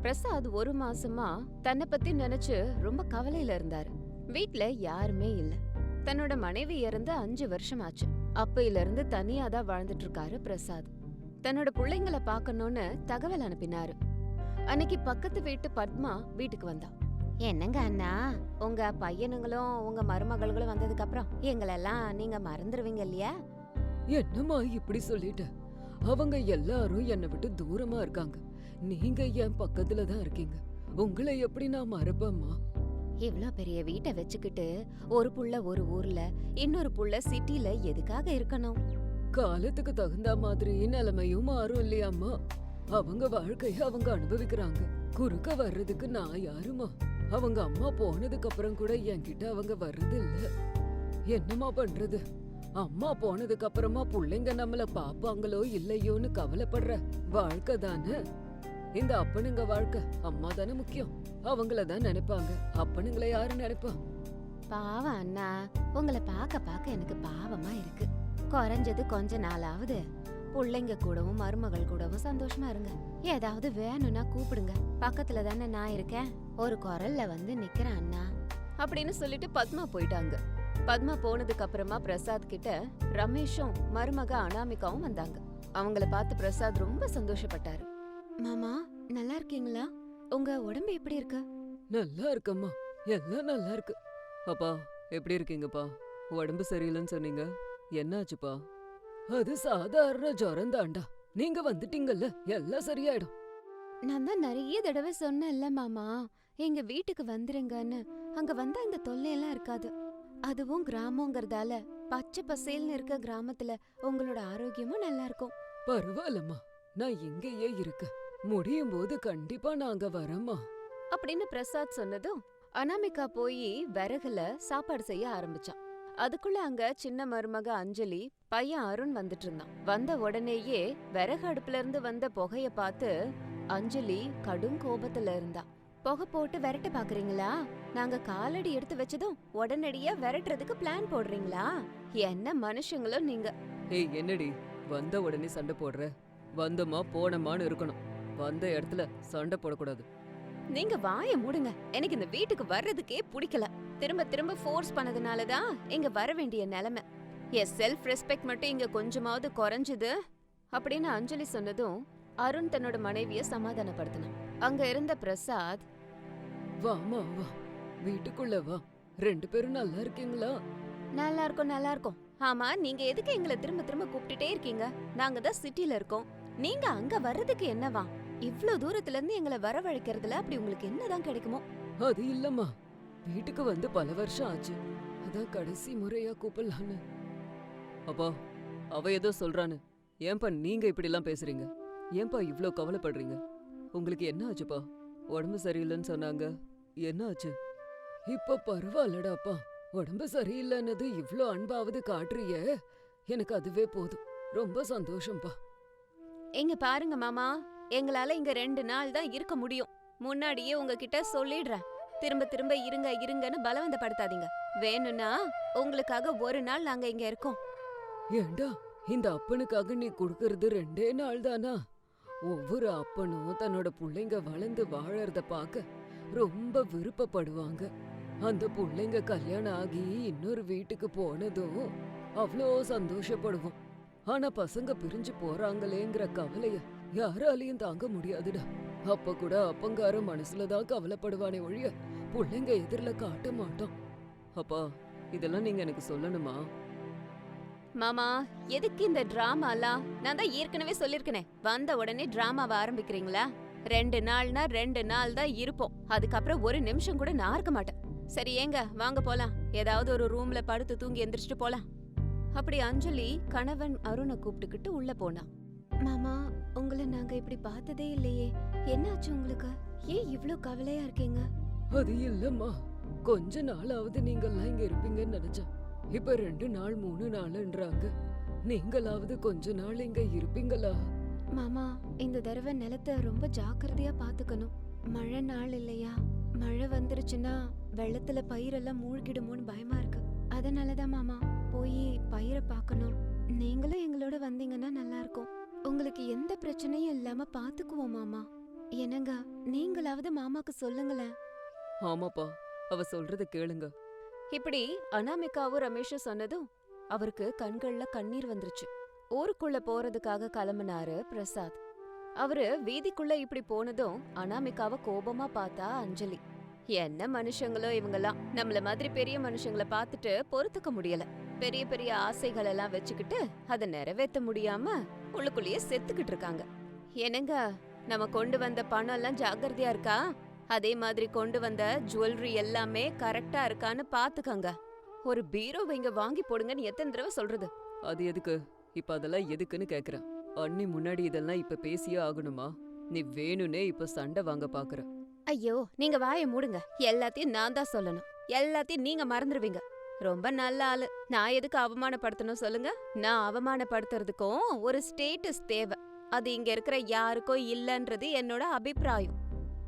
பிரசாத் ஒரு மாசமா தன்னை பத்தி நினைச்சு ரொம்ப கவலையில இருந்தாரு. வீட்ல யாருமே இல்ல. தன்னோட மனைவி இறந்து அஞ்சு வருஷம் ஆச்சு அப்பையில இருந்து தனியா தான் வாழ்ந்துட்டு இருக்காரு பிரசாத். தன்னோட பிள்ளைங்களை பார்க்கணும்னு தகவல் அனுப்பினாரு. அன்னைக்கு பக்கத்து வீட்டு பத்மா வீட்டுக்கு வந்தா. என்னங்க அண்ணா? உங்க பையனுங்களும் உங்க மருமகள்களும் வந்ததுக்கு அப்புறம் எங்களெல்லாம் நீங்க மறந்துருவீங்க இல்லையா? என்னம்மா இப்படி சொல்லிட்ட? அவங்க எல்லாரும் என்னை விட்டு தூரமா இருக்காங்க. நீங்க என் பக்கத்துல தான் இருக்கீங்க? உங்களை எப்படி நான் மறப்பேம்மா? இவ்ளோ பெரிய வீட்டை வச்சுக்கிட்டு ஒரு புள்ள ஒரு ஊர்ல இன்னொரு புள்ள சிட்டில எதுக்காக இருக்கணும்? காலத்துக்கு தகுந்த மாதிரி நிலைமையும் மாறும் இல்லையாம்மா. அவங்க வாழ்க்கைய அவங்க அனுபவிக்கிறாங்க. குறுக்க வர்றதுக்கு நான் யாருமா அவங்க அம்மா போனதுக்கு அப்புறம் கூட என்கிட்ட அவங்க வர்றது இல்ல. என்னம்மா பண்றது? அம்மா போனதுக்கு அப்புறமா புள்ளைங்க நம்மள பாப்பாங்களோ இல்லையோன்னு கவலைப்படுற வாழ்க்கை தானே? இந்த அப்பனுங்க வாழ்க்கை அம்மா தானே முக்கியம். அவங்கள தான் நினைப்பாங்க. அப்பனுங்களை யாரு நினைப்பா? பாவம் அண்ணா உங்களை பார்க்க பார்க்க எனக்கு பாவமா இருக்கு. குறைஞ்சது கொஞ்ச நாளாவது புள்ளைங்க கூடவும் மருமகள் கூடவும் சந்தோஷமா இருங்க. ஏதாவது வேணும்னா கூப்பிடுங்க. பக்கத்துல தானே நான் இருக்கேன். ஒரு குரல்ல வந்து நிக்கிறேன் அண்ணா. அப்படின்னு சொல்லிட்டு பத்மா போயிட்டாங்க. பத்மா போனதுக்கு அப்புறமா பிரசாத் கிட்ட ரமேஷும் மருமக அனாமிகாவும் வந்தாங்க. அவங்கள பார்த்து பிரசாத் ரொம்ப சந்தோஷப்பட்டாரு. மாமா நல்லா இருக்கீங்களா? உங்க உடம்பு எப்படி இருக்கு? நல்லா இருக்கம்மா. எல்லாம் நல்லா இருக்கு. அப்பா எப்படி இருக்கீங்கப்பா? உடம்பு சரியில்லைன்னு சொன்னீங்க. என்னாச்சுப்பா? அது சாதாரண ஜுரம் தாண்டா நீங்க வந்துட்டீங்கல்ல எல்லாம் சரியாயிடும். நான் தான் நிறைய தடவை சொன்னேன்ல மாமா. எங்க வீட்டுக்கு வந்துருங்கன்னு. அங்க வந்தா இந்த தொல்லையெல்லாம் இருக்காது. அதுவும் கிராமங்கிறதால. பச்சை பசேல்னு இருக்க கிராமத்துல உங்களோட ஆரோக்கியமும் நல்லா இருக்கும். பரவாயில்லம்மா. நான் இங்கேயே இருக்க முடியும் போது கண்டிப்பா நாங்க வரேம்மா. அப்படின்னு பிரசாத் சொன்னதும் அனாமிகா போய் விறகுல சாப்பாடு செய்ய ஆரம்பிச்சான். அதுக்குள்ள அங்க சின்ன மருமக அஞ்சலி பையன் அருண் வந்துட்டு இருந்தான் வந்த உடனேயே விறகு அடுப்புல இருந்து வந்த புகைய பார்த்து அஞ்சலி கடும் கோபத்துல இருந்தா. புகை போட்டு விரட்ட பாக்குறீங்களா? நாங்க காலடி எடுத்து வச்சதும் உடனடியா விரட்டுறதுக்கு பிளான் போடுறீங்களா? என்ன மனுஷங்களும் நீங்க. ஏய் என்னடி? வந்த உடனே சண்டை போடுற? வந்தமா போனமான்னு இருக்கணும். வந்த இடத்துல சண்டை போடக்கூடாது. நீங்க வாய மூடுங்க. எனக்கு இந்த வீட்டுக்கு வர்றதுக்கே பிடிக்கல. திரும்ப திரும்ப ஃபோர்ஸ் பண்ணதுனால தான் இங்க வர வேண்டிய நிலைமை. என் செல்ஃப் ரெஸ்பெக்ட் மட்டும் இங்க கொஞ்சமாவது குறைஞ்சுது. அப்படின்னு அஞ்சலி சொன்னதும் அருண் தன்னோட மனைவிய சமாதானப்படுத்தினான். அங்க இருந்த பிரசாத் வாமா வா. வீட்டுக்குள்ள வா. ரெண்டு பேரும் நல்லா இருக்கீங்களா? நல்லா இருக்கும் நல்லா இருக்கும். ஆமா நீங்க எதுக்கு எங்களை திரும்ப திரும்ப கூப்பிட்டுட்டே இருக்கீங்க? நாங்க தான் சிட்டில இருக்கோம். நீங்க அங்க வர்றதுக்கு என்னவா? இவ்ளோ தூரத்துல இருந்து எங்களை வரவழைக்கிறதுல அப்படி உங்களுக்கு என்னதான் கிடைக்குமோ? அது இல்லம்மா. வீட்டுக்கு வந்து பல வருஷம் ஆச்சு. அதான் கடைசி முறையா கூப்பிடலான்னு. அப்பா அவ ஏதோ சொல்றான்னு. ஏன்பா நீங்க இப்படி எல்லாம் பேசுறீங்க? ஏன்பா இவ்ளோ கவலைப்படுறீங்க? உங்களுக்கு என்ன ஆச்சுப்பா? உடம்பு சரியில்லைன்னு சொன்னாங்க. என்ன ஆச்சு? இப்ப பரவாயில்லடாப்பா உடம்பு சரியில்லைன்னது இவ்ளோ அன்பாவது காட்டுறியே. எனக்கு அதுவே போதும். ரொம்ப சந்தோஷம்ப்பா. இங்க பாருங்க மாமா. எங்களால இங்க ரெண்டு நாள் தான் இருக்க முடியும். முன்னாடியே உங்ககிட்ட சொல்லிடுறேன். திரும்ப திரும்ப இருங்க இருங்கன்னு பலவந்தப்படுத்தாதீங்க. வேணும்னா உங்களுக்காக ஒரு நாள் நாங்க இங்க இருக்கோம். ஏண்டா இந்த அப்பனுக்காக நீ கொடுக்கறது ரெண்டே நாள் தானா? ஒவ்வொரு அப்பனும் தன்னோட புள்ளைங்க வளர்ந்து வாழறத பார்க்க ரொம்ப விருப்பப்படுவாங்க. அந்த புள்ளைங்க கல்யாணம் ஆகி இன்னொரு வீட்டுக்கு போனதும் அவ்வளோ சந்தோஷப்படுவோம். ஆனா பசங்க பிரிஞ்சு போறாங்களேங்கிற கவலைய யாராலையும் தாங்க முடியாதுடா. அப்ப கூட அப்பங்கார மனசுலதான் கவலைப்படுவானே ஒழிய புள்ளைங்க எதிரில காட்ட மாட்டான். அப்பா இதெல்லாம் நீங்க எனக்கு சொல்லணுமா? மாமா எதுக்கு இந்த டிராமாலாம்? நான் தான் ஏற்கனவே சொல்லிருக்கனே. வந்த உடனே டிராமாவை ஆரம்பிக்கிறீங்களா? ரெண்டு நாள்னா ரெண்டு நாள் தான் இருப்போம். அதுக்கப்புறம் ஒரு நிமிஷம் கூட நான் இருக்க மாட்டேன். சரி ஏங்க வாங்க போலாம். ஏதாவது ஒரு ரூம்ல படுத்து தூங்கி எந்திரிச்சிட்டு போலாம். அப்படி அஞ்சலி கணவன் அருணை கூப்பிட்டுக்கிட்டு உள்ள போனா மாமா உங்களை நாங்க இப்படி பார்த்ததே இல்லையே. என்னாச்சு உங்களுக்கு? ஏன் இவ்ளோ கவலையா இருக்கீங்க? அது இல்லம்மா. கொஞ்ச நாளாவது நீங்கெல்லாம் இங்க இருப்பீங்கன்னு நினைச்சேன். இப்ப ரெண்டு நாள் மூணு நாள்ன்றாங்க. நீங்களாவது கொஞ்ச நாள் இங்க இருப்பீங்களா? மாமா இந்த தடவை நிலத்தை ரொம்ப ஜாக்கிரதையா பாத்துக்கணும் மழை நாள் இல்லையா? மழை வந்துருச்சுன்னா வெள்ளத்துல பயிரெல்லாம் மூழ்கிடுமோன்னு பயமா இருக்கு. அதனாலதான் மாமா போய் பயிரை பார்க்கணும். நீங்களும் எங்களோட வந்தீங்கன்னா நல்லா இருக்கும். உங்களுக்கு எந்த பிரச்சனையும் இல்லாம பாத்துக்குவோம் மாமா. என்னங்க நீங்களாவது மாமாக்கு சொல்லுங்களேன். ஆமாப்பா அவ சொல்றத கேளுங்க. இப்படி அனாமிகாவும் ரமேஷும் சொன்னதும் அவருக்கு கண்கள்ல கண்ணீர் வந்துருச்சு. ஊருக்குள்ள போறதுக்காக கிளம்புனாரு பிரசாத். அவரு வீதிக்குள்ள இப்படி போனதும் அனாமிகாவ கோபமா பார்த்தா அஞ்சலி. என்ன மனுஷங்களோ இவங்கெல்லாம். நம்மள மாதிரி பெரிய மனுஷங்கள பார்த்துட்டு பொறுத்துக்க முடியல. பெரிய பெரிய ஆசைகள் எல்லாம் வச்சுக்கிட்டு அதை நிறைவேத்த முடியாம உள்ளுக்குள்ளேயே செத்துக்கிட்டு இருக்காங்க. என்னங்க நம்ம கொண்டு வந்த பணம் எல்லாம் ஜாக்கிரதையா இருக்கா? அதே மாதிரி கொண்டு வந்த ஜுவல்லரி எல்லாமே கரெக்டா இருக்கான்னு பாத்துக்கங்க ஒரு பீரோவை இங்க வாங்கி போடுங்கன்னு எத்தனை தடவை சொல்றது? அது எதுக்கு? இப்ப அதெல்லாம் எதுக்குன்னு கேக்குறேன். அண்ணி முன்னாடி இதெல்லாம் இப்ப பேசியே ஆகணுமா? நீ வேணும்னே இப்ப சண்டை வாங்க பாக்குற. ஐயோ நீங்க வாயை மூடுங்க. எல்லாத்தையும் நான் தான் சொல்லணும். எல்லாத்தையும் நீங்க மறந்துடுவீங்க ரொம்ப நல்ல ஆளு. நான் எதுக்கு அவமானப்படுத்தணும் சொல்லுங்க? நான் அவமானப்படுத்துறதுக்கும் ஒரு ஸ்டேட்டஸ் தேவை. அது இங்க இருக்கிற யாருக்கும் இல்லன்றது என்னோட அபிப்பிராயம்.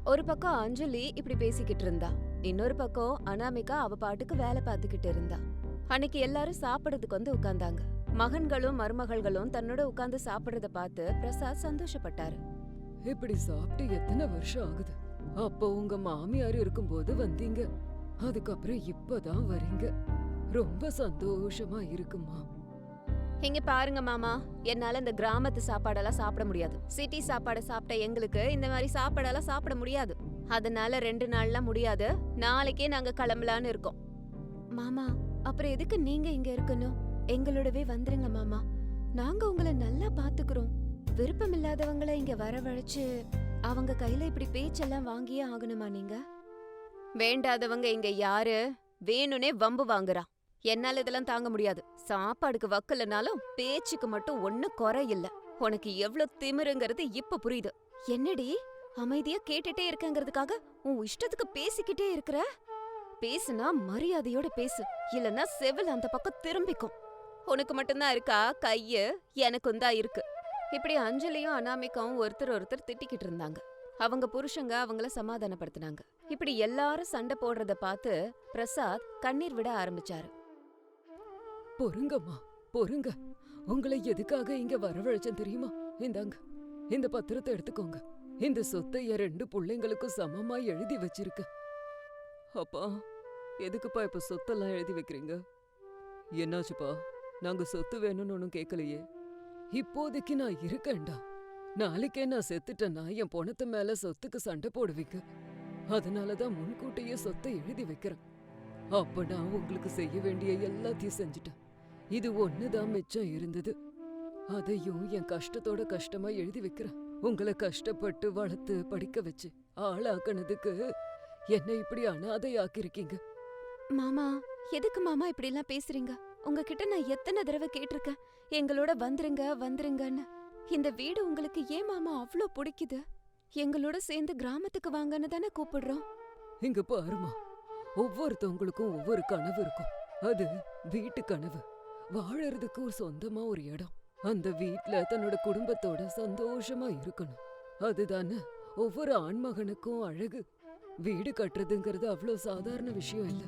ஒரு பக்கம் அஞ்சலி இப்படி பேசிக்கிட்டு இருந்தா. இன்னொரு பக்கம் அனாமிகா அவ பாட்டுக்கு வேலை பார்த்துக்கிட்டு இருந்தா. அன்னைக்கு எல்லாரும் சாப்பிடறதுக்கு வந்து உட்கார்ந்தாங்க. மகன்களும் மருமகள்களும் தன்னோட உட்கார்ந்து சாப்பிடுறத பார்த்து பிரசாத் சந்தோஷப்பட்டாரு. இப்படி சாப்பிட்டு எத்தனை வருஷம் ஆகுது? அப்போ உங்க மாமியார் இருக்கும்போது வந்தீங்க. அதுக்கப்புறம் இப்பதான் வரீங்க. ரொம்ப சந்தோஷமா இருக்குமா இங்க பாருங்க மாமா. என்னால இந்த கிராமத்து சாப்பாடெல்லாம் சாப்பிட முடியாது. சிட்டி சாப்பாடு சாப்பிட்ட எங்களுக்கு இந்த மாதிரி சாப்பாடெல்லாம் சாப்பிட முடியாது. அதனால ரெண்டு நாள்லாம் முடியாது. நாளைக்கே நாங்க கிளம்பலான்னு இருக்கோம். மாமா அப்புறம் எதுக்கு நீங்க இங்க இருக்கணும்? எங்களோடவே வந்துருங்க மாமா. நாங்க உங்களை நல்லா பாத்துக்கிறோம். விருப்பம் இல்லாதவங்கள இங்க வரவழைச்சு அவங்க கையில இப்படி பேச்செல்லாம் வாங்கியே ஆகணுமா நீங்க? வேண்டாதவங்க இங்க யாரு? வேணும்னே வம்பு வாங்குறா என்னால இதெல்லாம் தாங்க முடியாது. சாப்பாடுக்கு வக்கலனாலும் பேச்சுக்கு மட்டும் ஒண்ணு குறை இல்ல உனக்கு எவ்ளோ திமிருங்கிறது இப்ப புரியுது. என்னடி? அமைதியா கேட்டுட்டே இருக்கங்கிறதுக்காக உன் இஷ்டத்துக்கு பேசிக்கிட்டே இருக்கிற? பேசுனா மரியாதையோட பேசு. இல்லனா செவில் அந்த பக்கம் திரும்பிக்கும். உனக்கு மட்டும்தான் இருக்கா? கையு? எனக்கும் தான் இருக்கு. இப்படி அஞ்சலியும் அனாமிகாவும் ஒருத்தர் ஒருத்தர் திட்டிக்கிட்டு இருந்தாங்க. அவங்க புருஷங்க அவங்கள சமாதானப்படுத்தினாங்க. இப்படி எல்லாரும் சண்டை போடுறத பார்த்து பிரசாத் கண்ணீர் விட ஆரம்பிச்சாரு. பொறுங்கம்மா பொறுங்க. உங்களை எதுக்காக இங்க வரவழைச்சேன் தெரியுமா? இந்தாங்க இந்த பத்திரத்தை எடுத்துக்கோங்க. இந்த சொத்தை என் ரெண்டு பிள்ளைங்களுக்கும் சமமா எழுதி வச்சிருக்க அப்பா எதுக்குப்பா இப்ப சொத்தெல்லாம் எழுதி வைக்கிறீங்க? என்னாச்சுப்பா? நாங்க சொத்து வேணும்னு ஒன்றும் கேட்கலையே இப்போதைக்கு நான் இருக்கேன்டா. நாளைக்கே நான் செத்துட்டேன்னா என் பணத்து மேல சொத்துக்கு சண்டை போடுவீங்க. அதனாலதான் முன்கூட்டியே சொத்தை எழுதி வைக்கிறேன். அப்ப நான் உங்களுக்கு செய்ய வேண்டிய எல்லாத்தையும் செஞ்சுட்டேன். இது ஒண்ணுதான் மிச்சம் இருந்தது. அதையும் என் கஷ்டத்தோட கஷ்டமா எழுதி வைக்கிறேன். உங்களை கஷ்டப்பட்டு வளர்த்து படிக்க வச்சு ஆளாக்குனதுக்கு என்னை இப்படி அனாதையாக்கிருக்கீங்க மாமா எதுக்கு மாமா இப்படி எல்லாம் பேசுறீங்க? உங்ககிட்ட நான் எத்தனை தடவை கேட்டிருக்கேன். எங்களோட வந்துருங்க வந்துருங்கன்னு. இந்த வீடு உங்களுக்கு ஏன் மாமா அவ்ளோ பிடிக்குது? எங்களோட சேர்ந்து கிராமத்துக்கு வாங்கன்னு தானே கூப்பிடுறோம். இங்க பாருமா ஒவ்வொருத்தவங்களுக்கும் ஒவ்வொரு கனவு இருக்கும். அது வீட்டு கனவு. வாழறதுக்கு ஒரு சொந்தமா ஒரு இடம். அந்த வீட்ல தன்னோட குடும்பத்தோட சந்தோஷமா இருக்கணும். அதுதானே ஒவ்வொரு ஆண்மகனுக்கும் அழகு. வீடு கட்டுறதுங்கிறது அவ்வளோ சாதாரண விஷயம் இல்ல.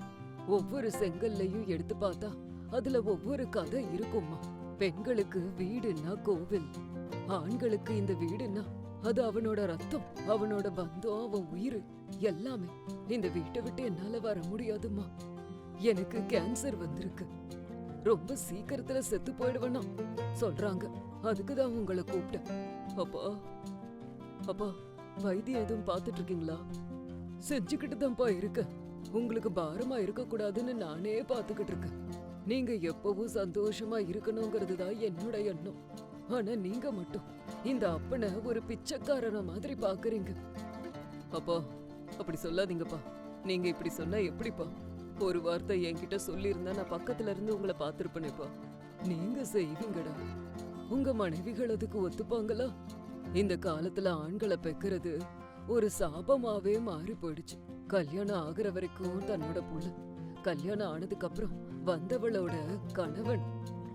ஒவ்வொரு செங்கல்லையும் எடுத்து பார்த்தா அதுல ஒவ்வொரு கதை இருக்கும்மா. பெண்களுக்கு வீடுன்னா கோவில். ஆண்களுக்கு இந்த வீடுன்னா அது அவனோட ரத்தம் அவனோட பந்தம் அவன் உயிர். எல்லாமே. இந்த வீட்டை விட்டு என்னால வர முடியாதும்மா. எனக்கு கேன்சர் வந்திருக்கு. ரொம்ப சீக்கிரத்துல செத்து போயிடுவேனா? சொல்றாங்க. அதுக்கு தான் உங்களை கூப்பிட்டேன். அப்பா அப்பா வைத்தியம் எதுவும் பார்த்துட்டு இருக்கீங்களா செஞ்சுக்கிட்டு தான்ப்பா இருக்க. உங்களுக்கு பாரமா இருக்க கூடாதுன்னு நானே பார்த்துக்கிட்டு இருக்கேன் நீங்க எப்பவும் சந்தோஷமா இருக்கணுங்கிறது தான் என்னோட எண்ணம். ஆனா நீங்க மட்டும் இந்த அப்பனை ஒரு பிச்சைக்காரன மாதிரி பாக்குறீங்க அப்பா அப்படி சொல்லாதீங்கப்பா. நீங்க இப்படி சொன்னா எப்படிப்பா? ஒரு வார்த்தை என்கிட்ட சொல்லியிருந்தா நான் பக்கத்துல இருந்து உங்களை பார்த்திருப்பேனேப்பா நீங்க செய்வீங்கடா. உங்க மனைவிகள் அதுக்கு ஒத்துப்பாங்களா? இந்த காலத்துல ஆண்களை பெக்கிறது ஒரு சாபமாவே மாறி போயிடுச்சு. கல்யாணம் ஆகுற வரைக்கும் தன்னோட புள்ள. கல்யாணம் ஆனதுக்கு அப்புறம் வந்தவளோட கணவன்.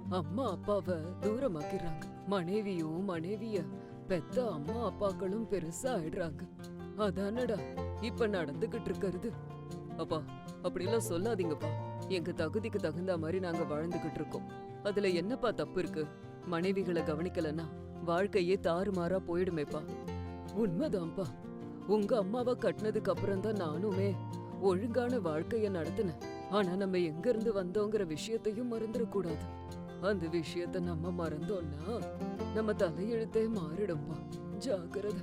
அம்மா அப்பாவ தூரமாக்கிறாங்க மனைவியும் மனைவிய பெத்த அம்மா அப்பாக்களும் பெருசா ஆயிடுறாங்க. அதானடா இப்ப நடந்துகிட்டு இருக்கிறது. அப்பா அப்படிலாம் சொல்லாதீங்கப்பா. எங்க தகுதிக்கு தகுந்த மாதிரி நாங்க வாழ்ந்துகிட்டு இருக்கோம். அதுல என்னப்பா தப்பு இருக்கு? மனைவிகளை கவனிக்கலன்னா வாழ்க்கையே தாறுமாறா போயிடுமேப்பா. உண்மைதான்ப்பா. உங்க அம்மாவை கட்டினதுக்கு அப்புறம் தான் நானுமே ஒழுங்கான வாழ்க்கைய நடத்தினேன். ஆனா நம்ம எங்க இருந்து வந்தோங்கிற விஷயத்தையும் மறந்துடக்கூடாது. அந்த விஷயத்த நம்ம மறந்தோம்னா நம்ம தலையெழுத்தே மாறிடும்பா ஜாக்கிரதை.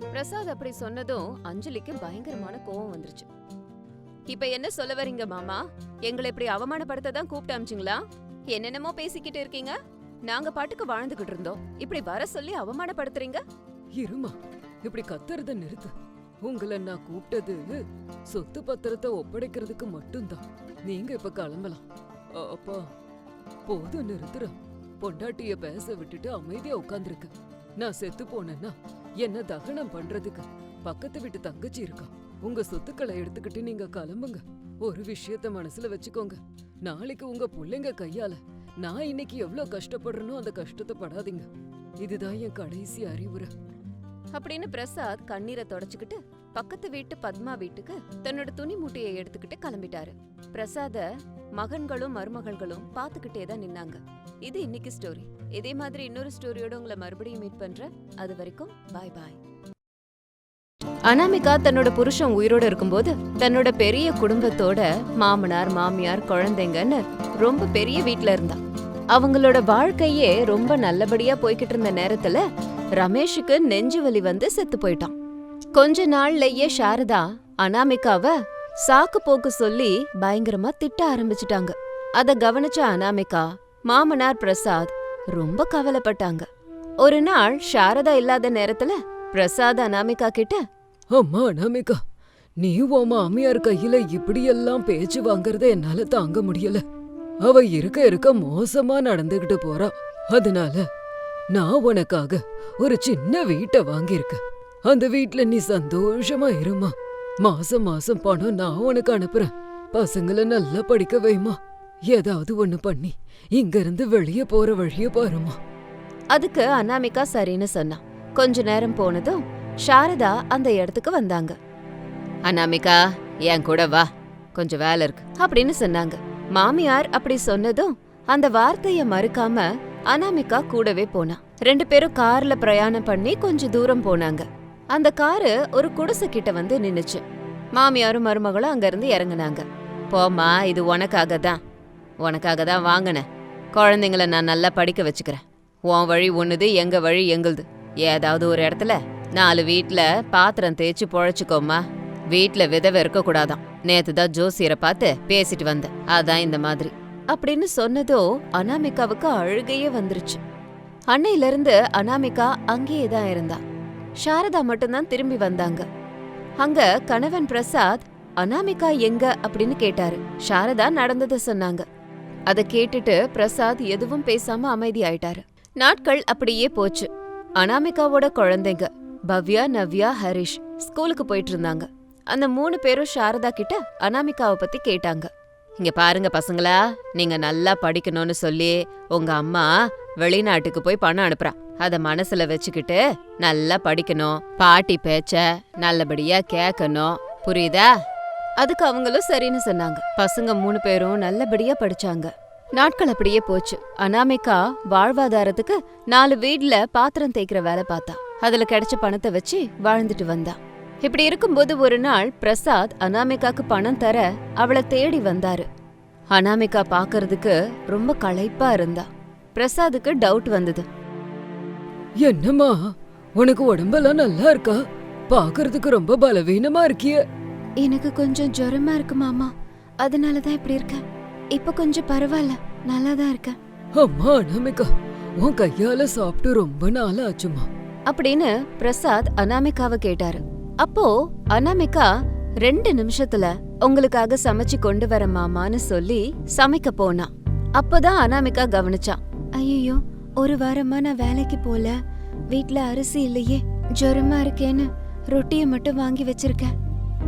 பிரசாத் அப்படி சொன்னதும் அஞ்சலிக்கு பயங்கரமான கோவம் வந்துருச்சு. இப்ப என்ன சொல்ல வரீங்க மாமா? எங்களை இப்படி அவமானப்படுத்த தான் கூப்பிட்டு அமிச்சிங்களா? என்னென்னமோ பேசிக்கிட்டு இருக்கீங்க. நாங்க பாட்டுக்கு வாழ்ந்துகிட்டு இருந்தோம். இப்படி வர சொல்லி அவமானப்படுத்துறீங்க? இருமா இப்படி கத்துறத நிறுத்து. உங்களை நான் கூப்பிட்டது சொத்து பத்திரத்தை ஒப்படைக்கிறதுக்கு மட்டும்தான். நீங்க இப்ப கிளம்பலாம். அ- அப்பா போதும் நிறுத்துற. பொண்டாட்டிய பேச விட்டுட்டு அமைதியா உட்கார்ந்திருக்க. நான் செத்து போனேன்னா என்ன தகனம் பண்றதுக்கு? பக்கத்து வீட்டு தங்கச்சி இருக்கா? உங்க சொத்துக்களை எடுத்துக்கிட்டு நீங்க கிளம்புங்க. ஒரு விஷயத்த மனசுல வச்சுக்கோங்க. நாளைக்கு உங்க புள்ளைங்க கையால நான் இன்னைக்கு எவ்வளவு கஷ்டப்படுறனோ அந்த கஷ்டத்தை படாதீங்க. இதுதான் என் கடைசி அறிவுரை. அப்படின்னு பிரசாத் கண்ணீரை தொடச்சுக்கிட்டு பக்கத்து வீட்டு பத்மா வீட்டுக்கு தன்னோட துணி மூட்டையை எடுத்துக்கிட்டு கிளம்பிட்டாரு. பிரசாத மகன்களும் மருமகள்களும் பாத்துக்கிட்டே தான் நின்னாங்க. இது இன்னைக்கு ஸ்டோரி இதே மாதிரி இன்னொரு ஸ்டோரியோட உங்களை மறுபடியும் மீட் பண்றேன். அது வரைக்கும் பாய் பாய் அனாமிகா தன்னோட புருஷன் உயிரோட இருக்கும்போது தன்னோட பெரிய குடும்பத்தோட மாமனார் மாமியார் குழந்தைங்கன்னு ரொம்ப பெரிய வீட்ல இருந்தா. அவங்களோட வாழ்க்கையே ரொம்ப நல்லபடியா போய்கிட்டு இருந்த நேரத்துல ரமேஷுக்கு நெஞ்சு வலி வந்து செத்து போயிட்டான். கொஞ்ச நாள்லயே சாரதா அனாமிகாவ சாக்கு போக்கு சொல்லி பயங்கரமா திட்ட ஆரம்பிச்சிட்டாங்க. அத கவனிச்ச அனாமிகா மாமனார் பிரசாத் ரொம்ப கவலைப்பட்டாங்க. ஒரு நாள் சாரதா இல்லாத நேரத்துல பிரசாத் அனாமிகா கிட்ட அம்மா அனாமிகா நீ உன் மாமியார் கையில இப்படியெல்லாம் பேச்சு வாங்குறத என்னால தாங்க முடியல. அவ இருக்க இருக்க மோசமா நடந்துகிட்டு போறா. அதனால நான் உனக்காக ஒரு சின்ன வீட்டை வாங்கியிருக்கேன் அந்த வீட்ல நீ சந்தோஷமா இருமா. மாசம் மாசம் பணம் நான் உனக்கு அனுப்புறேன். பசங்கள நல்லா படிக்க வைமா. ஏதாவது ஒண்ணு பண்ணி இங்க இருந்து வெளியே போற வழிய பாருமா. அதுக்கு அனாமிகா சரின்னு சொன்னா. கொஞ்ச நேரம் போனதும் சாரதா அந்த இடத்துக்கு வந்தாங்க. அனாமிகா என் கூட வா. கொஞ்சம் வேலை இருக்கு. அப்படின்னு சொன்னாங்க. மாமியார் அப்படி சொன்னதும் அந்த வார்த்தைய மறுக்காம அனாமிகா கூடவே போனா. ரெண்டு பேரும் கார்ல பிரயாணம் பண்ணி கொஞ்ச தூரம் போனாங்க. அந்த காரு ஒரு குடிசை கிட்ட வந்து நின்னுச்சு. மாமியாரும் மருமகளும் அங்க இருந்து இறங்குனாங்க. போம்மா இது உனக்காக தான். உனக்காக தான் வாங்கினேன். குழந்தைங்கள நான் நல்லா படிக்க வச்சுக்கிறேன். உன் வழி ஒண்ணுது எங்க வழி எங்களுது. ஏதாவது ஒரு இடத்துல நாலு வீட்ல பாத்திரம் தேய்ச்சி பொழைச்சுக்கோம்மா. வீட்ல விதவை இருக்கக்கூடாதான் கூடாதாம் நேத்து தான் ஜோசியரை பார்த்து பேசிட்டு வந்தேன். அதான் இந்த மாதிரி. அப்படின்னு சொன்னதோ அனாமிகாவுக்கு அழுகையே வந்துருச்சு. அன்னையில இருந்து அனாமிகா அங்கேயே தான் இருந்தா. சாரதா மட்டும்தான் திரும்பி வந்தாங்க. அங்க கணவன் பிரசாத் அனாமிகா எங்க? அப்படின்னு கேட்டாரு. சாரதா நடந்ததை சொன்னாங்க. அதை கேட்டுட்டு பிரசாத் எதுவும் பேசாம அமைதியாயிட்டாரு. நாட்கள் அப்படியே போச்சு. அனாமிகாவோட குழந்தைங்க. பவ்யா நவ்யா ஹரிஷ் ஸ்கூலுக்கு போயிட்டு இருந்தாங்க. அந்த மூணு பேரும் சாரதா கிட்ட அனாமிகாவை பத்தி கேட்டாங்க. இங்க பாருங்க பசங்களா நீங்க நல்லா படிக்கணும்னு சொல்லி உங்க அம்மா வெளிநாட்டுக்கு போய் பணம் அனுப்புறா. அத மனசுல வச்சுக்கிட்டு நல்லா படிக்கணும் பாட்டி பேச்ச நல்லபடியா கேட்கணும் புரியுதா? அதுக்கு அவங்களும் சரின்னு சொன்னாங்க. பசங்க மூணு பேரும் நல்லபடியா படிச்சாங்க. நாட்கள் அப்படியே போச்சு. அனாமிகா வாழ்வாதாரத்துக்கு நாலு வீட்ல பாத்திரம் தேய்க்கிற வேலை பார்த்தா. அதுல கிடைச்ச பணத்தை வச்சு வாழ்ந்துட்டு வந்தா. இப்படி இருக்கும்போது ஒரு நாள் பிரசாத் அனாமிகாக்கு பணம் தர அவளை தேடி வந்தாரு. அனாமிகா பாக்குறதுக்கு ரொம்ப களைப்பா இருந்தா. பிரசாத்துக்கு டவுட் வந்தது. என்னம்மா உனக்கு உடம்பெல்லாம் நல்லா இருக்கா? பாக்குறதுக்கு ரொம்ப பலவீனமா இருக்கியே. எனக்கு கொஞ்சம் ஜுரமா இருக்கு மாமா. அதனால தான் இப்படி இருக்கேன். இப்ப கொஞ்சம் பரவாயில்ல நல்லா தான் இருக்கேன். அம்மா அனாமிகா உன் கையால சாப்பிட்டு ரொம்ப நாள் ஆச்சுமா அப்படின்னு பிரசாத் அனாமிகாவை கேட்டாரு. அப்போ அனாமிகா ரெண்டு நிமிஷத்துல உங்களுக்காக சமைச்சு கொண்டு வர மாமான்னு சொல்லி சமைக்க போனா. அப்பதான் அனாமிகா கவனிச்சான் ஐயோ ஒரு வாரமா நான் வேலைக்கு போல. வீட்ல அரிசி இல்லையே ஜுரமா இருக்கேன்னு ரொட்டிய மட்டும் வாங்கி வச்சிருக்கேன்.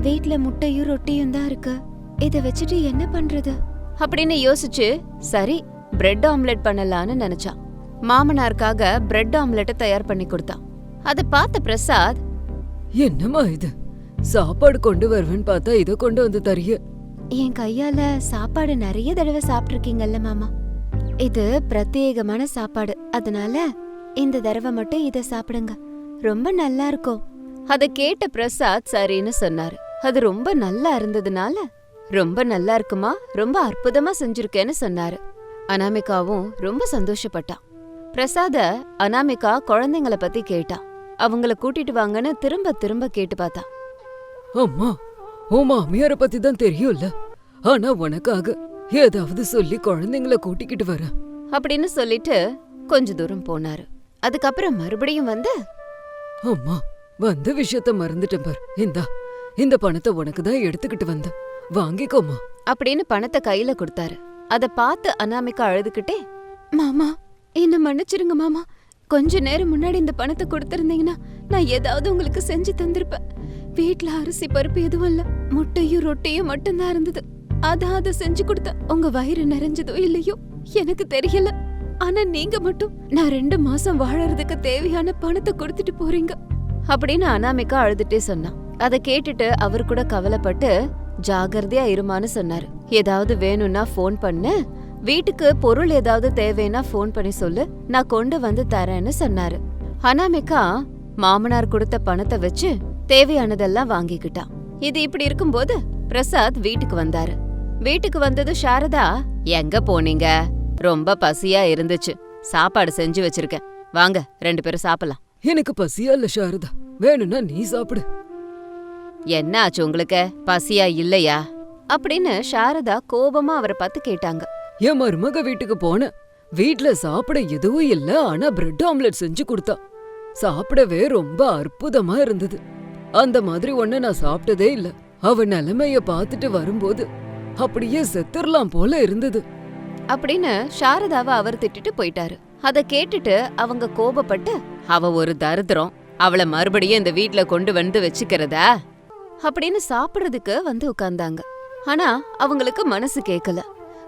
வீட்ல முட்டையும் ரொட்டியும் தான் இருக்கு. இத வச்சுட்டு என்ன பண்றது? அப்படின்னு யோசிச்சு சரி பிரெட் ஆம்லெட் பண்ணலான்னு நினைச்சான் மாமனாருக்காக பிரெட் ஆம்லெட்டை தயார் பண்ணி கொடுத்தான் அதை பார்த்த பிரசாத் என்னம்மா இது? சாப்பாடு கொண்டு வருவேன்னு பார்த்தா இத கொண்டு வந்து தரிய. என் கையால சாப்பாடு நிறைய தடவை சாப்பிட்டிருக்கீங்கல்ல மாமா. இது பிரத்யேகமான சாப்பாடு. அதனால இந்த தடவை மட்டும் இத சாப்பிடுங்க. ரொம்ப நல்லா இருக்கும். அத கேட்ட பிரசாத் சரின்னு சொன்னாரு. அது ரொம்ப நல்லா இருந்ததுனால ரொம்ப நல்லா இருக்குமா ரொம்ப அற்புதமா செஞ்சிருக்கேன்னு சொன்னாரு. அனாமிகாவும் ரொம்ப சந்தோஷப்பட்டா. பிரசாத அனாமிகா குழந்தைங்கள பத்தி கேட்டா. அவங்கள கூட்டிட்டு வாங்கன்னு திரும்ப திரும்ப கேட்டு பார்த்தா. அம்மா உன் மாமியார பத்தி தான் தெரியும்ல. ஆனா உனக்காக ஏதாவது சொல்லி குழந்தைங்கள கூட்டிக்கிட்டு வர. அப்படின்னு சொல்லிட்டு கொஞ்ச தூரம் போனாரு. அதுக்கப்புறம் மறுபடியும் வந்து அம்மா வந்த விஷயத்த மறந்துட்டேன் பார். இந்தா இந்த பணத்தை உனக்கு தான் எடுத்துக்கிட்டு வந்தேன். வாங்கிக்கோமா அப்படின்னு பணத்தை கையில கொடுத்தாரு. அத பார்த்து அனாமிகா அழுதுகிட்டே மாமா என்ன மன்னிச்சிருங்க மாமா. கொஞ்ச நேரம் முன்னாடி இந்த பணத்தை கொடுத்திருந்தீங்கன்னா நான் ஏதாவது உங்களுக்கு செஞ்சு தந்திருப்பேன். வீட்ல அரிசி பருப்பு எதுவும் இல்ல. முட்டையும் ரொட்டியும் மட்டும்தான் இருந்தது. அதான் அதை செஞ்சு கொடுத்தேன். உங்க வயிறு நிறைஞ்சதோ இல்லையோ எனக்கு தெரியல. ஆனா நீங்க மட்டும் நான் ரெண்டு மாசம் வாழறதுக்கு தேவையான பணத்தை கொடுத்துட்டு போறீங்க. அப்படின்னு அனாமிகா அழுதுட்டே சொன்னான். அதை கேட்டுட்டு அவர் கூட கவலைப்பட்டு ஜாகிரதையா இருமான்னு சொன்னாரு. ஏதாவது வேணும்னா ஃபோன் பண்ணு. வீட்டுக்கு பொருள் ஏதாவது தேவைன்னா ஃபோன் பண்ணி சொல்லு. நான் கொண்டு வந்து தரேன்னு சொன்னாரு. அனாமிகா மாமனார் கொடுத்த பணத்தை வச்சு தேவையானதெல்லாம் வாங்கிக்கிட்டான் இது இப்படி இருக்கும்போது பிரசாத் வீட்டுக்கு வந்தாரு. வீட்டுக்கு வந்தது சாரதா எங்க போனீங்க? ரொம்ப பசியா இருந்துச்சு. சாப்பாடு செஞ்சு வச்சிருக்கேன். வாங்க ரெண்டு பேரும் சாப்பிடலாம். எனக்கு பசியா இல்ல சாரதா. வேணும்னா நீ சாப்பிடு. என்ன ஆச்சு உங்களுக்கு? பசியா இல்லையா? அப்படின்னு சாரதா கோபமா அவரை பார்த்து கேட்டாங்க. என் மருமக வீட்டுக்கு போனேன். வீட்ல சாப்பிட எதுவும் இல்ல ஆனா பிரெட் ஆம்லெட் செஞ்சு கொடுத்தா. சாப்பிடவே ரொம்ப அற்புதமா இருந்தது. அந்த மாதிரி ஒண்ணு நான் சாப்பிட்டதே இல்ல. அவ நிலைமைய பார்த்துட்டு வரும்போது அப்படியே செத்துறலாம் போல இருந்தது. அப்படின்னு சாரதாவை அவர் திட்டிட்டு போயிட்டாரு. அத கேட்டுட்டு அவங்க கோபப்பட்டு அவ ஒரு தரித்திரம். அவள மறுபடியும் இந்த வீட்ல கொண்டு வந்து வச்சுக்கிறதா? அப்படின்னு சாப்பிடுறதுக்கு வந்து உட்கார்ந்தாங்க. ஆனா அவங்களுக்கு மனசு கேக்கல.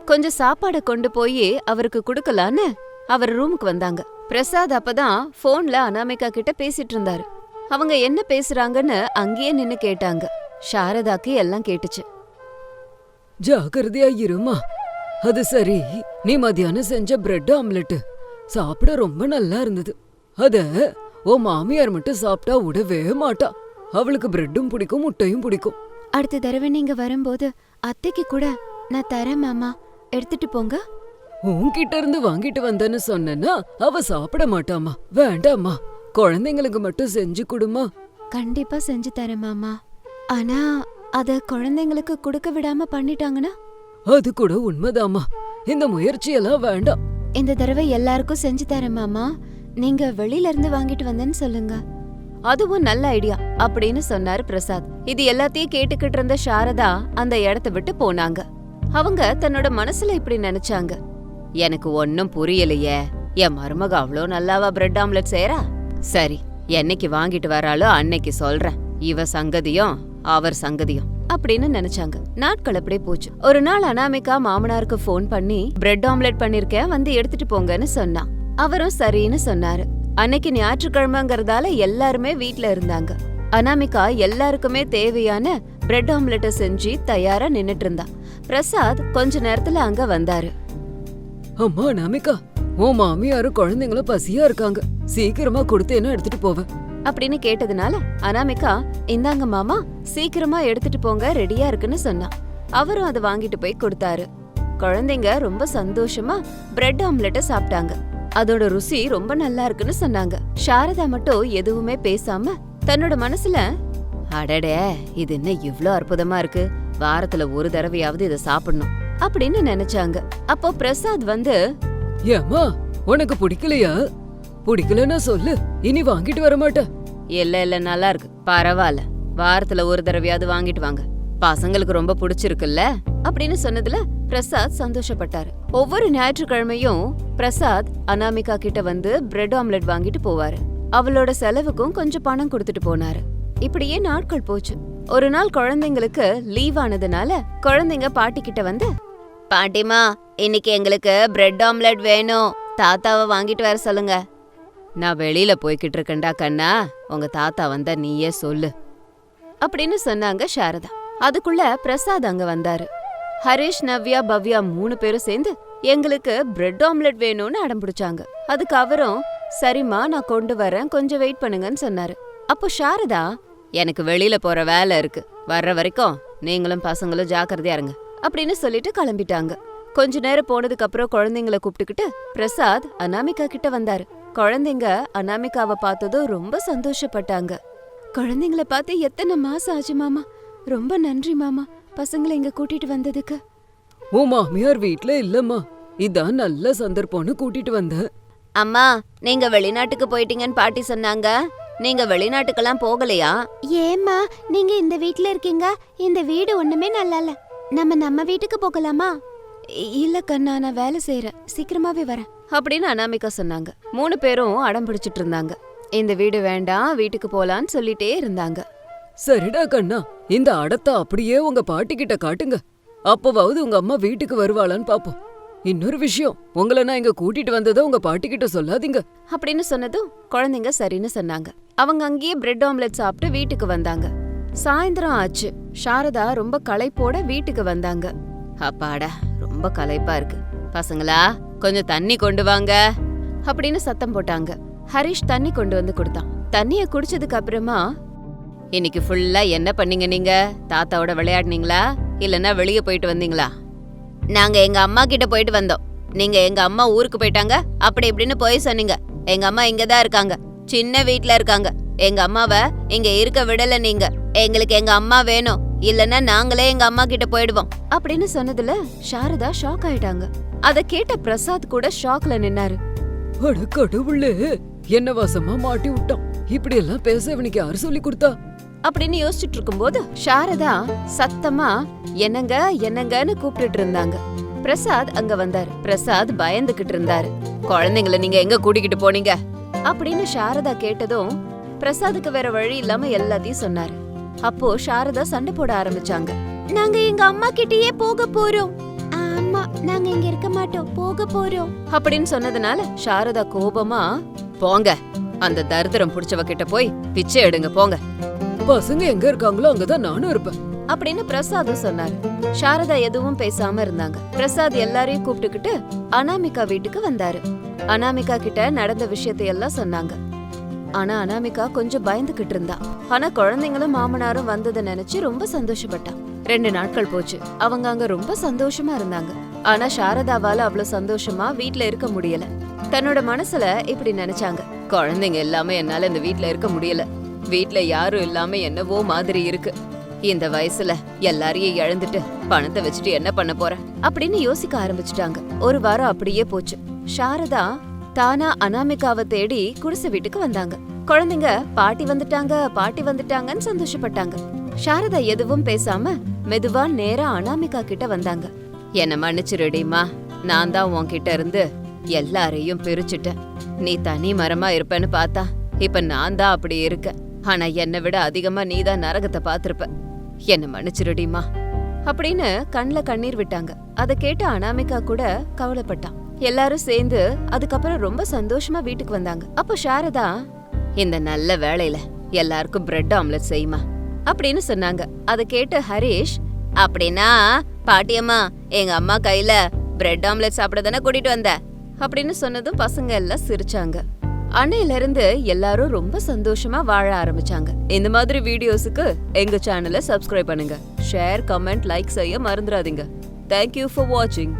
கொஞ்சம் சாப்பாட கொண்டு போய் அவருக்கு கொடுக்கலான்னு அவர் ரூமுக்கு வந்தாங்க. பிரசாத் அப்பதான் போன்ல அனாமிகா கிட்ட பேசிட்டு இருந்தாரு. அவங்க என்ன பேசுறாங்கன்னு அங்கேயே நின்னு கேட்டாங்க. சாரதாக்கு எல்லாம் கேட்டுச்சு. ஜாக்கிரதையா இருமா. அது சரி நீ மத்தியானம் செஞ்ச பிரெட் ஆம்லெட் சாப்பிட ரொம்ப நல்லா இருந்தது. அத ஓ மாமியார் மட்டும் சாப்பிட்டா விடவே மாட்டா. அவளுக்கு பிரெட்டும் பிடிக்கும் முட்டையும் பிடிக்கும். அடுத்த தடவை நீங்க வரும்போது அத்தைக்கு கூட நான் தரேன் மாமா. எடுத்துட்டு போங்க. உன்கிட்ட இருந்து வாங்கிட்டு வந்தேன்னு சொன்னேன்னா அவ சாப்பிட மாட்டாமா வேண்டாம்மா. குழந்தைங்களுக்கு மட்டும் செஞ்சு கொடுமா. கண்டிப்பா செஞ்சு தரேன் மாமா. ஆனா அத குழந்தைங்களுக்கு கொடுக்க விடாம பண்ணிட்டாங்கன்னா? அது கூட உண்மைதாம்மா. இந்த முயற்சியெல்லாம் வேண்டாம். இந்த தடவை எல்லாருக்கும் செஞ்சு தரேன் மாமா. நீங்க வெளியில இருந்து வாங்கிட்டு வந்தேன்னு சொல்லுங்க. அதுவும் நல்ல ஐடியா அப்படின்னு சொன்னாரு பிரசாத். இது எல்லாத்தையும் கேட்டுக்கிட்டு இருந்த சாரதா அந்த இடத்த விட்டு போனாங்க. அவங்க தன்னோட மனசுல இப்படி நினைச்சாங்க. எனக்கு ஒன்னும் புரியலையே. என் மருமக அவ்வளோ நல்லாவா பிரெட் ஆம்லெட் செய்யறா சரி என்னைக்கு வாங்கிட்டு வராளோ அன்னைக்கு சொல்றேன். இவ சங்கதியும் அவர் சங்கதியும் அப்படின்னு நினைச்சாங்க. நாட்கள் அப்படியே போச்சு. ஒரு நாள் அனாமிகா மாமனாருக்கு ஃபோன் பண்ணி பிரெட் ஆம்லெட் பண்ணிருக்கேன் வந்து எடுத்துட்டு போங்கன்னு சொன்னா அவரும் சரின்னு சொன்னாரு. அன்னைக்கு ஞாயிற்றுக்கிழமைங்கறதால எல்லாருமே வீட்ல இருந்தாங்க. அனாமிகா எல்லாருக்குமே தேவையான பிரெட் ஆம்லெட்ட செஞ்சு தயாரா நின்னுட்டு இருந்தா. பிரசாத் கொஞ்ச நேரத்துல அங்க வந்தாரு. அம்மா நமிகா உன் மாமியாரும் குழந்தைங்களும் பசியா இருக்காங்க. சீக்கிரமா கொடுத்தேன்னா எடுத்துட்டு போவேன் அப்படின்னு கேட்டதுனால அனாமிகா இந்தாங்க மாமா சீக்கிரமா எடுத்துட்டு போங்க ரெடியா இருக்குன்னு சொன்னா. அவரும் அதை வாங்கிட்டு போய் கொடுத்தாரு. குழந்தைங்க ரொம்ப சந்தோஷமா பிரெட் ஆம்லெட்ட சாப்பிட்டாங்க. அதோட ருசி ரொம்ப நல்லா இருக்குன்னு சொன்னாங்க. சாரதா மட்டும் எதுவுமே பேசாம தன்னோட மனசுல அடடே இது என்ன இவ்ளோ அற்புதமா இருக்கு. வாரத்துல ஒரு தடவையாவது இதை சாப்பிடணும் அப்படின்னு நினைச்சாங்க. அப்போ பிரசாத் வந்து ஏம்மா உனக்கு பிடிக்கலையா? பிடிக்கலன்னா சொல்லு இனி வாங்கிட்டு வர மாட்டேன். இல்ல இல்ல நல்லா இருக்கு. பரவாயில்ல. வாரத்துல ஒரு தடவையாவது வாங்கிட்டு வாங்க. பசங்களுக்கு ரொம்ப பிடிச்சிருக்குல்ல? அப்படின்னு சொன்னதுல பிரசாத் சந்தோஷப்பட்டாரு. ஒவ்வொரு ஞாயிற்றுக்கிழமையும் பிரசாத் அனாமிகா கிட்ட வந்து பிரெட் ஆம்லெட் வாங்கிட்டு போவாரு. அவளோட செலவுக்கும் கொஞ்சம் பணம் கொடுத்துட்டு போனாரு. இப்படியே நாட்கள் போச்சு. ஒரு நாள் குழந்தைங்களுக்கு லீவ் ஆனதுனால குழந்தைங்க பாட்டி கிட்ட வந்து பாட்டிமா இன்னைக்கு எங்களுக்கு பிரெட் ஆம்லெட் வேணும். தாத்தாவை வாங்கிட்டு வர சொல்லுங்க. நான் வெளியில போய்கிட்டு இருக்கேன்டா கண்ணா. உங்க தாத்தா வந்தா நீயே சொல்லு. அப்படின்னு சொன்னாங்க சாரதா. அதுக்குள்ள பிரசாத் அங்க வந்தாரு. ஹரிஷ் நவ்யா பவ்யா மூணு பேரும் சேர்ந்து எங்களுக்கு பிரெட் ஆம்லெட் வேணும்னு அடம் பிடிச்சாங்க. அதுக்கு அவரும் சரிம்மா நான் கொண்டு வரேன். கொஞ்சம் வெயிட் பண்ணுங்கன்னு சொன்னாரு. அப்போ சாரதா எனக்கு வெளியில போற வேலை இருக்கு. வர்ற வரைக்கும் நீங்களும் பசங்களும் ஜாக்கிரதையா இருங்க. அப்படின்னு சொல்லிட்டு கிளம்பிட்டாங்க. கொஞ்ச நேரம் போனதுக்கு அப்புறம் குழந்தைங்கள கூப்பிட்டுக்கிட்டு பிரசாத் அனாமிகா கிட்ட வந்தாரு. குழந்தைங்க அனாமிகாவை பார்த்ததும் ரொம்ப சந்தோஷப்பட்டாங்க. குழந்தைங்கள பார்த்து எத்தனை மாசம் ஆச்சு மாமா? ரொம்ப நன்றி மாமா. பசங்களை இங்க கூட்டிட்டு வந்ததுக்கு. உன் மாமியார் வீட்ல இல்லம்மா. இதான் நல்ல சந்தர்ப்பம்னு கூட்டிட்டு வந்தேன். அம்மா நீங்க வெளிநாட்டுக்கு போயிட்டீங்கன்னு பாட்டி சொன்னாங்க. நீங்க வெளிநாட்டுக்கெல்லாம் போகலையா? ஏம்மா நீங்க இந்த வீட்ல இருக்கீங்க. இந்த வீடு ஒண்ணுமே நல்லா இல்ல நம்ம நம்ம வீட்டுக்கு போகலாமா? இல்ல கண்ணா நான் வேலை செய்யறேன் சீக்கிரமாவே வரேன். அப்படின்னு அனாமிகா சொன்னாங்க. மூணு பேரும் அடம் பிடிச்சிட்டு இருந்தாங்க. இந்த வீடு வேண்டாம் வீட்டுக்கு போலான்னு சொல்லிட்டே இருந்தாங்க. சரிடா கண்ணா. இந்த அடத்தை அப்படியே உங்க பாட்டி கிட்ட காட்டுங்க. அப்பவாவது உங்க அம்மா வீட்டுக்கு வருவாளான்னு பாப்போம். இன்னொரு விஷயம் உங்களை நான் இங்க கூட்டிட்டு வந்ததை உங்க பாட்டி கிட்ட சொல்லாதீங்க. அப்படின்னு சொன்னதும் குழந்தைங்க சரின்னு சொன்னாங்க. அவங்க அங்கேயே பிரெட் ஆம்லெட் சாப்பிட்டு வீட்டுக்கு வந்தாங்க. சாயந்தரம் ஆச்சு. சாரதா ரொம்ப களைப்போட வீட்டுக்கு வந்தாங்க. அப்பாடா ரொம்ப களைப்பா இருக்கு. பசங்களா கொஞ்சம் தண்ணி கொண்டு வாங்க. அப்படின்னு சத்தம் போட்டாங்க. ஹரிஷ் தண்ணி கொண்டு வந்து கொடுத்தான். தண்ணிய குடிச்சதுக்கு அப்புறமா இன்னைக்கு ஃபுல்லா என்ன பண்ணீங்க நீங்க? தாத்தாவோட விளையாடுனீங்களா? இல்லைன்னா வெளிய போயிட்டு வந்தீங்களா? நாங்க எங்க அம்மா கிட்ட போயிட்டு வந்தோம். நீங்க எங்க அம்மா ஊருக்கு போயிட்டாங்க. அப்படி இப்படின்னு போய் சொன்னீங்க. எங்க அம்மா இங்க தான் இருக்காங்க. சின்ன வீட்ல இருக்காங்க. எங்க அம்மாவ இங்க இருக்க விடல நீங்க. எங்களுக்கு எங்க அம்மா வேணும். இல்லனா நாங்களே எங்க அம்மா கிட்ட போயிடுவோம். அப்படின்னு சொன்னதுல சாரதா ஷாக் ஆயிட்டாங்க. அத கேட்ட பிரசாத் கூட ஷாக்ல நின்னாரு. அட கடவுளே என்ன வசமா மாட்டி விட்டான். இப்படி எல்லாம் பேச இவனுக்கு யாரு சொல்லி கொடுத்தா? அப்படின்னு யோசிச்சுட்டு இருக்கும்போது சாரதா சத்தமா என்னங்க என்னங்கன்னு கூப்பிட்டுட்டு இருந்தாங்க. பிரசாத் அங்க வந்தாரு. பிரசாத் பயந்துகிட்டு இருந்தாரு. குழந்தைங்கள நீங்க எங்க கூட்டிக்கிட்டு போனீங்க? அப்படின்னு சாரதா கேட்டதும் பிரசாத்துக்கு வேற வழி இல்லாம எல்லாத்தையும் சொன்னாரு. அப்போ சாரதா சண்டை போட ஆரம்பிச்சாங்க. நாங்க எங்க அம்மா கிட்டயே போக போறோம். ஆமா நாங்க இங்க இருக்க மாட்டோம். போக போறோம். அப்படின்னு சொன்னதுனால சாரதா கோபமா போங்க. அந்த தரித்திரம் புடிச்சவ கிட்ட போய் பிச்சை எடுங்க போங்க. பசங்க எங்க இருக்காங்களோ அங்கதான் நானும் இருப்பேன். அப்படின்னு பிரசாதும் சொன்னாரு. சாரதா எதுவும் பேசாம இருந்தாங்க. பிரசாத் எல்லாரையும் கூப்பிட்டுக்கிட்டு அனாமிகா வீட்டுக்கு வந்தாரு. அனாமிகா கிட்ட நடந்த விஷயத்தை எல்லாம் சொன்னாங்க. ஆனா அனாமிகா கொஞ்சம் பயந்துகிட்டு இருந்தா. ஆனா குழந்தைங்களும் மாமனாரும் வந்ததை நினைச்சு ரொம்ப சந்தோஷப்பட்டா. ரெண்டு நாட்கள் போச்சு. அவங்க அங்க ரொம்ப சந்தோஷமா இருந்தாங்க. ஆனா சாரதாவால அவ்வளவு சந்தோஷமா வீட்ல இருக்க முடியல. தன்னோட மனசுல இப்படி நினைச்சாங்க. குழந்தைங்க எல்லாமே என்னால இந்த வீட்ல இருக்க முடியல. வீட்ல யாரும் இல்லாம என்னவோ மாதிரி இருக்கு. இந்த வயசுல எல்லாரையும் இழந்துட்டு பணத்தை வச்சுட்டு என்ன பண்ண போற? அப்படின்னு யோசிக்க ஆரம்பிச்சுட்டாங்க. ஒரு வாரம் அப்படியே போச்சு. சாரதா தானா அனாமிகாவை தேடி குடிசை வீட்டுக்கு வந்தாங்க. குழந்தைங்க பாட்டி வந்துட்டாங்க பாட்டி வந்துட்டாங்கன்னு சந்தோஷப்பட்டாங்க. சாரதா எதுவும் பேசாம மெதுவா நேரா அனாமிகா கிட்ட வந்தாங்க. என்ன மன்னிச்சிருடிமா நான் தான் உன்கிட்ட இருந்து எல்லாரையும் பிரிச்சுட்டேன். நீ தனி மரமா இருப்பேன்னு பார்த்தா இப்ப நான் தான் அப்படி இருக்கேன். ஆனா என்னை விட அதிகமா நீ தான் நரகத்தை பாத்திருப்ப என்ன மன்னிச்சிருடிமா அப்படின்னு கண்ல கண்ணீர் விட்டாங்க. அத கேட்டு அனாமிகா கூட கவலைப்பட்டான். எல்லாரும் சேர்ந்து அதுக்கப்புறம் ரொம்ப சந்தோஷமா வீட்டுக்கு வந்தாங்க. அப்போ சாரதா இந்த நல்ல வேலையில எல்லாருக்கும் பிரெட் ஆம்லெட் செய்யுமா? அப்படின்னு சொன்னாங்க. அத கேட்டு ஹரிஷ் அப்படின்னா பாட்டியம்மா எங்க அம்மா கையில பிரெட் ஆம்லெட் சாப்பிட தானே கூட்டிட்டு வந்த? அப்படின்னு சொன்னதும் பசங்க எல்லாம் சிரிச்சாங்க. அன்னையில இருந்து எல்லாரும் ரொம்ப சந்தோஷமா வாழ ஆரம்பிச்சாங்க. இந்த மாதிரி வீடியோஸுக்கு எங்க சேனலை சப்ஸ்கிரைப் பண்ணுங்க. ஷேர் கமெண்ட் லைக் செய்ய மறந்துடாதீங்க தேங்க்யூ ஃபார் வாட்சிங்